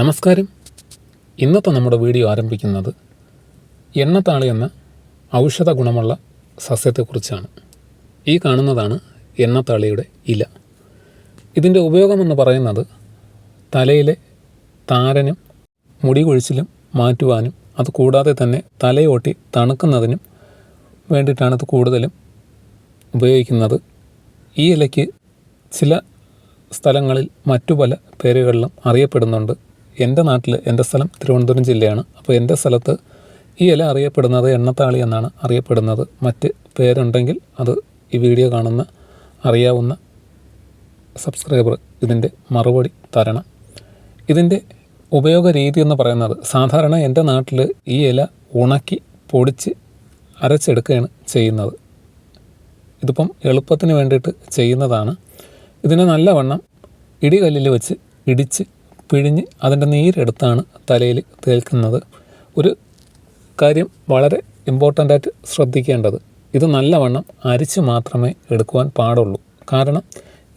നമസ്കാരം. ഇന്നത്തെ നമ്മുടെ വീഡിയോ ആരംഭിക്കുന്നത് എണ്ണത്താളി എന്ന ഔഷധ ഗുണമുള്ള സസ്യത്തെക്കുറിച്ചാണ്. ഈ കാണുന്നതാണ് എണ്ണത്താളിയുടെ ഇല. ഇതിന്റെ ഉപയോഗമെന്ന് പറയുന്നത് തലയിലെ താരനും മുടി കൊഴിച്ചിലും മാറ്റുവാനും അത് കൂടാതെ തന്നെ തലയോട്ടി തണുക്കുന്നതിനും വേണ്ടിയിട്ടാണ് ഇത് കൂടുതലും ഉപയോഗിക്കുന്നത്. ഈ ഇലയ്ക്ക് ചില സ്ഥലങ്ങളിൽ മറ്റു പല പേരുകളിലും അറിയപ്പെടുന്നുണ്ട്. എന്റെ നാട്ടിൽ എന്റെ സ്ഥലം തിരുവനന്തപുരം ജില്ലയാണ്. അപ്പോൾ എന്റെ സ്ഥലത്ത് ഈ ഇല അറിയപ്പെടുന്നത് എണ്ണത്താളി എന്നാണ് അറിയപ്പെടുന്നത്. മറ്റ് പേരുണ്ടെങ്കിൽ അത് ഈ വീഡിയോ കാണുന്ന അറിയാവുന്ന സബ്സ്ക്രൈബർ ഇതിന്റെ മറുപടി തരണം. ഇതിന്റെ ഉപയോഗ രീതി എന്ന് പറയുന്നത് സാധാരണ എന്റെ നാട്ടിൽ ഈ ഇല ഉണക്കി പൊടിച്ച് അരച്ചെടുക്കുകയാണ് ചെയ്യുന്നത്. ഇതിപ്പം എളുപ്പത്തിന് വേണ്ടിയിട്ട് ചെയ്യുന്നതാണ്. ഇതിനെ നല്ലവണ്ണം ഇടികല്ലിൽ വെച്ച് ഇടിച്ച് പിഴിഞ്ഞ് അതിന്റെ നീരെടുത്താണ് തലയിൽ തേൽക്കുന്നത്. ഒരു കാര്യം വളരെ ഇമ്പോർട്ടന്റ് ആയിട്ട് ശ്രദ്ധിക്കേണ്ടത് ഇത് നല്ലവണ്ണം അരിച്ച് മാത്രമേ എടുക്കുവാൻ പാടുള്ളൂ. കാരണം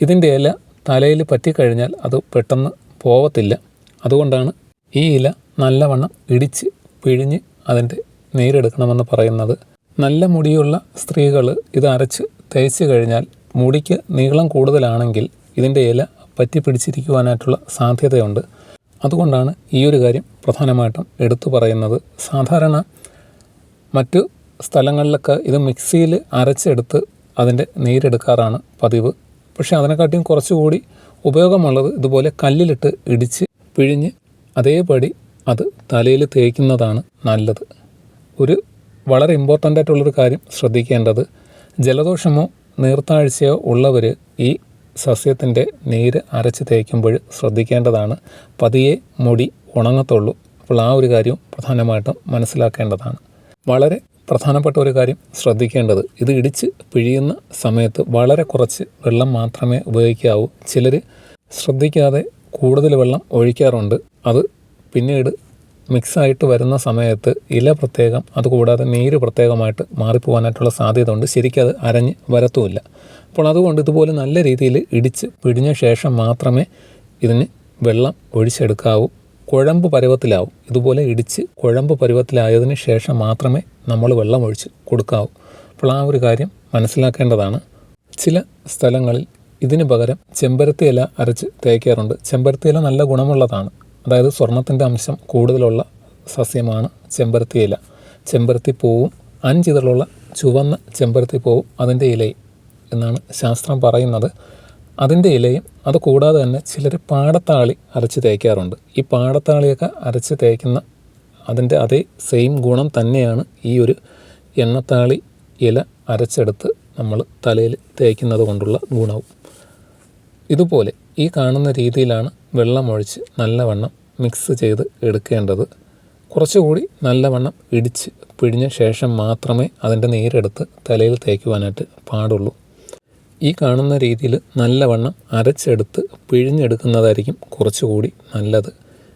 ഇതിന്റെ ഇല തലയിൽ പറ്റിക്കഴിഞ്ഞാൽ അത് പെട്ടെന്ന് പോവത്തില്ല. അതുകൊണ്ടാണ് ഈ ഇല നല്ലവണ്ണം ഇടിച്ച് പിഴിഞ്ഞ് അതിന്റെ നീരെടുക്കണമെന്ന് പറയുന്നത്. നല്ല മുടിയുള്ള സ്ത്രീകൾ ഇത് അരച്ച് തേച്ച് കഴിഞ്ഞാൽ മുടിക്ക് നീളം കൂടുതലാണെങ്കിൽ ഇതിന്റെ ഇല പറ്റി പിടിച്ചിരിക്കുവാനായിട്ടുള്ള സാധ്യതയുണ്ട്. അതുകൊണ്ടാണ് ഈ ഒരു കാര്യം പ്രധാനമായിട്ടും എടുത്തു പറയുന്നത്. സാധാരണ മറ്റു സ്ഥലങ്ങളിലൊക്കെ ഇത് മിക്സിയിൽ അരച്ചെടുത്ത് അതിന്റെ നീരെടുക്കാറാണ് പതിവ്. പക്ഷേ അതിനെക്കാട്ടിയും കുറച്ചുകൂടി ഉപയോഗമുള്ളത് ഇതുപോലെ കല്ലിലിട്ട് ഇടിച്ച് പിഴിഞ്ഞ് അതേപടി അത് തലയിൽ തേക്കുന്നതാണ് നല്ലത്. ഒരു വളരെ ഇമ്പോർട്ടന്റ് ആയിട്ടുള്ളൊരു കാര്യം ശ്രദ്ധിക്കേണ്ടത് ജലദോഷമോ നീർത്താഴ്ചയോ ഉള്ളവർ ഈ സസ്യത്തിന്റെ നീര് അരച്ച് തേക്കുമ്പോൾ ശ്രദ്ധിക്കേണ്ടതാണ്. പതിയെ മുടി ഉണങ്ങത്തുള്ളൂ. അപ്പോൾ ആ ഒരു കാര്യം പ്രധാനമായിട്ടും മനസ്സിലാക്കേണ്ടതാണ്. വളരെ പ്രധാനപ്പെട്ട ഒരു കാര്യം ശ്രദ്ധിക്കേണ്ടത്. ഇത് ഇടിച്ച് പിഴിയുന്ന സമയത്ത് വളരെ കുറച്ച് വെള്ളം മാത്രമേ ഉപയോഗിക്കാവൂ. ചിലർ ശ്രദ്ധിക്കാതെ കൂടുതൽ വെള്ളം ഒഴിക്കാറുണ്ട്. അത് പിന്നീട് മിക്സായിട്ട് വരുന്ന സമയത്ത് ഇല പ്രത്യേകം അതുകൂടാതെ നീര് പ്രത്യേകമായിട്ട് മാറിപ്പോകാനായിട്ടുള്ള സാധ്യത ഉണ്ട് ശരിക്കും അത് അരഞ്ഞ് വരത്തുമില്ല. അപ്പോൾ അതുകൊണ്ട് ഇതുപോലെ നല്ല രീതിയിൽ ഇടിച്ച് പിടിഞ്ഞ ശേഷം മാത്രമേ ഇതിന് വെള്ളം ഒഴിച്ചെടുക്കാവൂ. കുഴമ്പ് പരുവത്തിലാവും. ഇതുപോലെ ഇടിച്ച് കുഴമ്പ് പരുവത്തിലായതിന് ശേഷം മാത്രമേ നമ്മൾ വെള്ളം ഒഴിച്ച് കൊടുക്കാവൂ. അപ്പോൾ ആ ഒരു കാര്യം മനസ്സിലാക്കേണ്ടതാണ്. ചില സ്ഥലങ്ങളിൽ ഇതിന് പകരം ചെമ്പരത്തി ഇല അരച്ച് തേക്കാറുണ്ട്. ചെമ്പരത്തി ഇല നല്ല ഗുണമുള്ളതാണ്. അതായത് സ്വർണത്തിന്റെ അംശം കൂടുതലുള്ള സസ്യമാണ് ചെമ്പരത്തി ഇല. ചെമ്പരത്തി പൂവും അഞ്ചിതളുള്ള ചുവന്ന ചെമ്പരത്തി പൂവും അതിന്റെ ഇലയും എന്നാണ് ശാസ്ത്രം പറയുന്നത്. അതിന്റെ ഇലയും അത് കൂടാതെ തന്നെ ചിലർ പാടത്താളി അരച്ച് തേക്കാറുണ്ട്. ഈ പാടത്താളിയൊക്കെ അരച്ച് തേക്കുന്ന അതിന്റെ അതേ സെയിം ഗുണം തന്നെയാണ് ഈ ഒരു എണ്ണത്താളി ഇല അരച്ചെടുത്ത് നമ്മൾ തലയിൽ തേക്കുന്നത് കൊണ്ടുള്ള ഗുണവും. ഇതുപോലെ ഈ കാണുന്ന രീതിയിലാണ് വെള്ളമൊഴിച്ച് നല്ലവണ്ണം മിക്സ് ചെയ്ത് എടുക്കേണ്ടത് കുറച്ചുകൂടി നല്ലവണ്ണം ഇടിച്ച് പിഴിഞ്ഞ ശേഷം മാത്രമേ അതിന്റെ നീരെടുത്ത് തലയിൽ തേക്കുവാനായിട്ട് പാടുള്ളൂ. ഈ കാണുന്ന രീതിയിൽ നല്ലവണ്ണം അരച്ചെടുത്ത് പിഴിഞ്ഞെടുക്കുന്നതായിരിക്കും കുറച്ചുകൂടി നല്ലത്.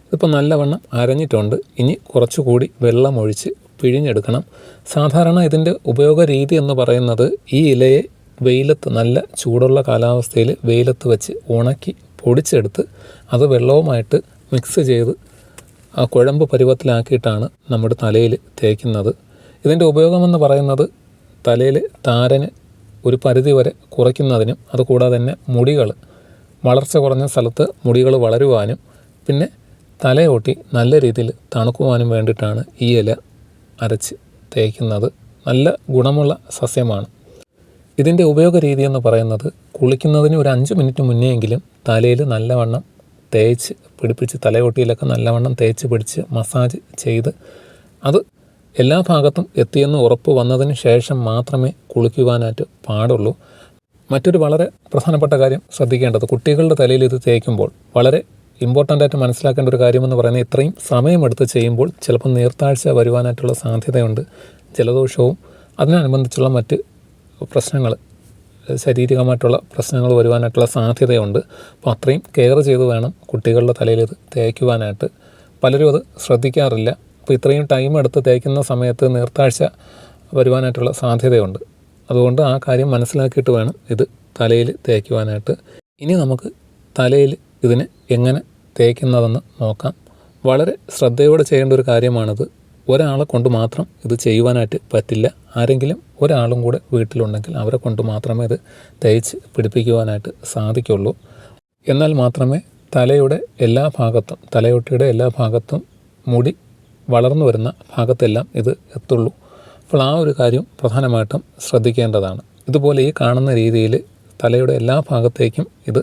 ഇതിപ്പോൾ നല്ലവണ്ണം അരഞ്ഞിട്ടുണ്ട്. ഇനി കുറച്ചുകൂടി വെള്ളമൊഴിച്ച് പിഴിഞ്ഞെടുക്കണം. സാധാരണ ഇതിന്റെ ഉപയോഗ രീതി എന്ന് പറയുന്നത് ഈ ഇലയെ വെയിലത്ത് നല്ല ചൂടുള്ള കാലാവസ്ഥയിൽ വെയിലത്ത് വെച്ച് ഉണക്കി പൊടിച്ചെടുത്ത് അത് വെള്ളവുമായിട്ട് മിക്സ് ചെയ്ത് ആ കുഴമ്പ് പരുവത്തിലാക്കിയിട്ടാണ് നമ്മുടെ തലയിൽ തേക്കുന്നത്. ഇതിന്റെ ഉപയോഗമെന്ന് പറയുന്നത് തലയിൽ താരന് ഒരു പരിധി വരെ കുറയ്ക്കുന്നതിനും അതുകൂടാതെ തന്നെ മുടികൾ വളർച്ച കുറഞ്ഞ സ്ഥലത്ത് മുടികൾ വളരുവാനും പിന്നെ തലയോട്ടി നല്ല രീതിയിൽ തണുക്കുവാനും വേണ്ടിയിട്ടാണ് ഈ ഇല അരച്ച് തേക്കുന്നത്. നല്ല ഗുണമുള്ള സസ്യമാണ്. ഇതിന്റെ ഉപയോഗ രീതി എന്ന് പറയുന്നത് കുളിക്കുന്നതിന് ഒരു അഞ്ച് മിനിറ്റ് മുന്നെയെങ്കിലും തലയിൽ നല്ലവണ്ണം തേച്ച് പിടിപ്പിച്ച് തലയോട്ടിയിലൊക്കെ നല്ലവണ്ണം തേച്ച് പിടിച്ച് മസാജ് ചെയ്ത് അത് എല്ലാ ഭാഗത്തും എത്തിയെന്ന് ഉറപ്പ് വന്നതിന് ശേഷം മാത്രമേ കുളിക്കുവാനായിട്ട് പാടുള്ളൂ. മറ്റൊരു വളരെ പ്രധാനപ്പെട്ട കാര്യം ശ്രദ്ധിക്കേണ്ടത് കുട്ടികളുടെ തലയിൽ ഇത് തേക്കുമ്പോൾ വളരെ ഇമ്പോർട്ടന്റ് ആയിട്ട് മനസ്സിലാക്കേണ്ട ഒരു കാര്യമെന്ന് പറയുന്നത് ഇത്രയും സമയമെടുത്ത് ചെയ്യുമ്പോൾ ചിലപ്പോൾ നീർത്താഴ്ച വരുവാനായിട്ടുള്ള സാധ്യതയുണ്ട് ജലദോഷവും അതിനനുബന്ധിച്ചുള്ള മറ്റ് പ്രശ്നങ്ങൾ ശാരീരികമായിട്ടുള്ള പ്രശ്നങ്ങൾ വരുവാനായിട്ടുള്ള സാധ്യതയുണ്ട്. അപ്പോൾ അത്രയും കെയർ ചെയ്ത് വേണം കുട്ടികളുടെ തലയിൽ ഇത് തേക്കുവാനായിട്ട്. പലരും അത് ശ്രദ്ധിക്കാറില്ല. അപ്പോൾ ഇത്രയും ടൈം എടുത്ത് തേക്കുന്ന സമയത്ത് നീർത്താഴ്ച വരുവാനായിട്ടുള്ള സാധ്യതയുണ്ട്. അതുകൊണ്ട് ആ കാര്യം മനസ്സിലാക്കിയിട്ട് വേണം ഇത് തലയിൽ തേക്കുവാനായിട്ട്. ഇനി നമുക്ക് തലയിൽ ഇതിനെ എങ്ങനെ തേക്കുന്നതെന്ന് നോക്കാം. വളരെ ശ്രദ്ധയോടെ ചെയ്യേണ്ട ഒരു കാര്യമാണിത്. ഒരാളെ കൊണ്ട് മാത്രം ഇത് ചെയ്യുവാനായിട്ട് പറ്റില്ല. ആരെങ്കിലും ഒരാളും കൂടെ വീട്ടിലുണ്ടെങ്കിൽ അവരെ കൊണ്ട് മാത്രമേ ഇത് തേച്ച് പിടിപ്പിക്കുവാനായിട്ട് സാധിക്കുള്ളൂ. എന്നാൽ മാത്രമേ തലയുടെ എല്ലാ ഭാഗത്തും തലയൊട്ടിയുടെ എല്ലാ ഭാഗത്തും മുടി വളർന്നു വരുന്ന ഭാഗത്തെല്ലാം ഇത് എത്തുള്ളൂ. അപ്പോൾ ആ ഒരു കാര്യം പ്രധാനമായിട്ടും ശ്രദ്ധിക്കേണ്ടതാണ്. ഇതുപോലെ ഈ കാണുന്ന രീതിയിൽ തലയുടെ എല്ലാ ഭാഗത്തേക്കും ഇത്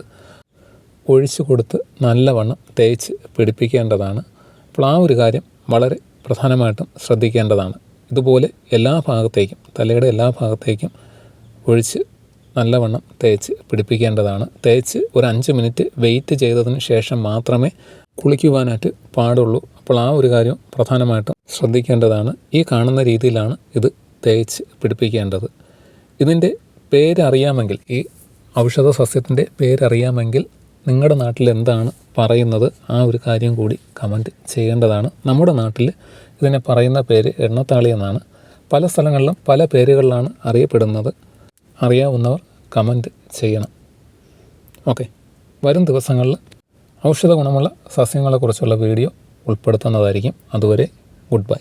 ഒഴിച്ചു കൊടുത്ത് നല്ലവണ്ണം തേച്ച് പിടിപ്പിക്കേണ്ടതാണ്. അപ്പോൾ ആ ഒരു കാര്യം വളരെ പ്രധാനമായിട്ടും ശ്രദ്ധിക്കേണ്ടതാണ്. ഇതുപോലെ എല്ലാ ഭാഗത്തേക്കും തലയുടെ എല്ലാ ഭാഗത്തേക്കും ഒഴിച്ച് നല്ലവണ്ണം തേച്ച് പിടിപ്പിക്കേണ്ടതാണ്. തേച്ച് ഒരു അഞ്ച് മിനിറ്റ് വെയിറ്റ് ചെയ്തതിന് ശേഷം മാത്രമേ കുളിക്കുവാനായിട്ട് പാടുള്ളൂ. അപ്പോൾ ആ ഒരു കാര്യം പ്രധാനമായിട്ടും ശ്രദ്ധിക്കേണ്ടതാണ്. ഈ കാണുന്ന രീതിയിലാണ് ഇത് തേച്ച് പിടിപ്പിക്കേണ്ടത്. ഇതിന്റെ പേരറിയാമെങ്കിൽ ഈ ഔഷധ സസ്യത്തിന്റെ പേരറിയാമെങ്കിൽ നിങ്ങളുടെ നാട്ടിൽ എന്താണ് പറയുന്നത് ആ ഒരു കാര്യം കൂടി കമന്റ് ചെയ്യേണ്ടതാണ്. നമ്മുടെ നാട്ടിൽ ഇതിനെ പറയുന്ന പേര് എണ്ണത്താളി എന്നാണ്. പല സ്ഥലങ്ങളിലും പല പേരുകളിലാണ് അറിയപ്പെടുന്നത്. അറിയാവുന്നവർ കമന്റ് ചെയ്യണം. ഓക്കെ വരും ദിവസങ്ങളിൽ ഔഷധ ഗുണമുള്ള സസ്യങ്ങളെക്കുറിച്ചുള്ള വീഡിയോ ഉൾപ്പെടുത്തുന്നതായിരിക്കും. അതുവരെ ഗുഡ് ബൈ